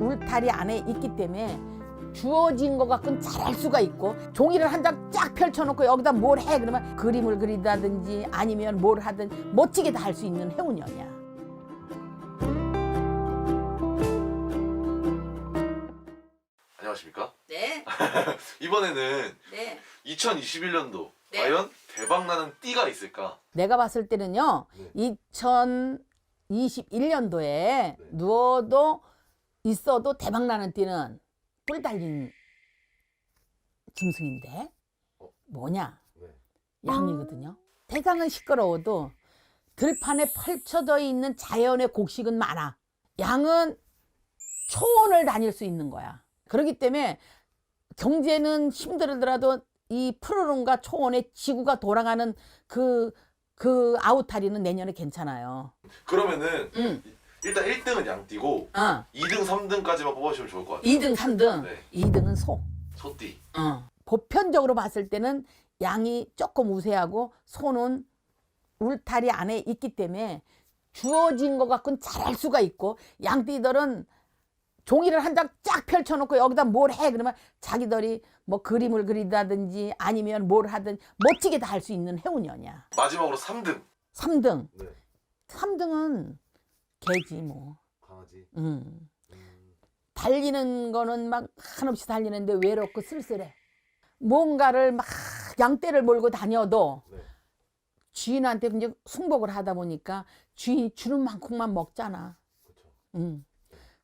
울타리 안에 있기 때문에 주어진 것 갖고는 잘할 수가 있고 종이를 한 장 쫙 펼쳐놓고 여기다 뭘 해 그러면 그림을 그린다든지 아니면 뭘 하든 멋지게 다 할 수 있는 해운년이야. 안녕하십니까? 네, 이번에는 네. 2021년도 네. 과연 대박 나는 띠가 있을까? 내가 봤을 때는요, 네. 2021년도에 누워도 있어도 대박 나는 띠는 뿔 달린 짐승인데 어? 뭐냐? 네. 양이거든요. 대강은 시끄러워도 들판에 펼쳐져 있는 자연의 곡식은 많아. 양은 초원을 다닐 수 있는 거야. 그렇기 때문에 경제는 힘들더라도 이 푸르름과 초원의 지구가 돌아가는 그, 그 아우타리는 내년에 괜찮아요. 그러면은 응. 일단 1등은 양띠고 어. 2등, 3등까지만 뽑아주시면 좋을 것 같아요. 2등, 3등. 네. 2등은 소. 소띠. 어. 보편적으로 봤을 때는 양이 조금 우세하고 소는 울타리 안에 있기 때문에 주어진 것 갖고는 잘할 수가 있고 양띠들은 종이를 한 장 쫙 펼쳐놓고 여기다 뭘 해 그러면 자기들이 뭐 그림을 그린다든지 아니면 뭘 하든 멋지게 다 할 수 있는 해운년이야. 마지막으로 3등. 3등. 네. 3등은 개지 뭐. 강아지. 음. 달리는 거는 막 한없이 달리는데 외롭고 쓸쓸해. 뭔가를 막 양떼를 몰고 다녀도 네. 주인한테 이제 승복을 하다 보니까 주인이 주는 만큼만 먹잖아. 그렇죠. 음.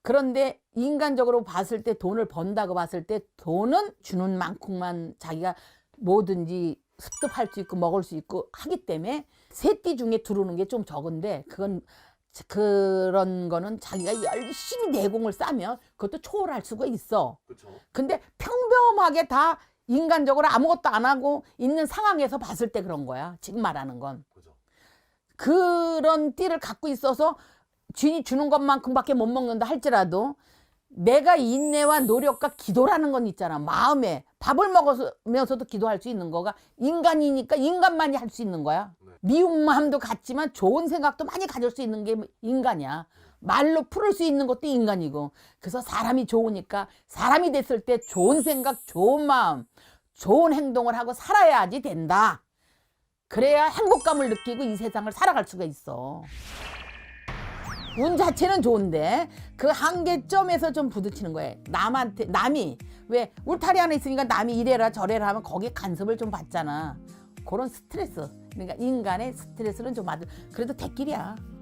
그런데 인간적으로 봤을 때 돈을 번다고 봤을 때 돈은 주는 만큼만 자기가 뭐든지 습득할 수 있고 먹을 수 있고 하기 때문에 세 띠 중에 들어오는 게 좀 적은데 그건 그런 거는 자기가 열심히 내공을 쌓으면 그것도 초월할 수가 있어. 그렇죠. 근데 평범하게 다 인간적으로 아무것도 안 하고 있는 상황에서 봤을 때 그런 거야. 지금 말하는 건. 그렇죠. 그런 띠를 갖고 있어서 주인이 주는 것만큼밖에 못 먹는다 할지라도 내가 인내와 노력과 기도라는 건 있잖아. 마음에 밥을 먹으면서도 기도할 수 있는 거가 인간이니까 인간만이 할 수 있는 거야. 네. 미운 마음도 같지만 좋은 생각도 많이 가질 수 있는 게 인간이야. 말로 풀을 수 있는 것도 인간이고. 그래서 사람이 좋으니까 사람이 됐을 때 좋은 생각, 좋은 마음, 좋은 행동을 하고 살아야지 된다. 그래야 행복감을 느끼고 이 세상을 살아갈 수가 있어. 운 자체는 좋은데 그 한계점에서 좀 부딪히는 거예요. 남한테 남이 왜 울타리 안에 있으니까 남이 이래라 저래라 하면 거기에 간섭을 좀 받잖아. 그런 스트레스. 그러니까 인간의 스트레스는 좀 받을. 그래도 대길이야.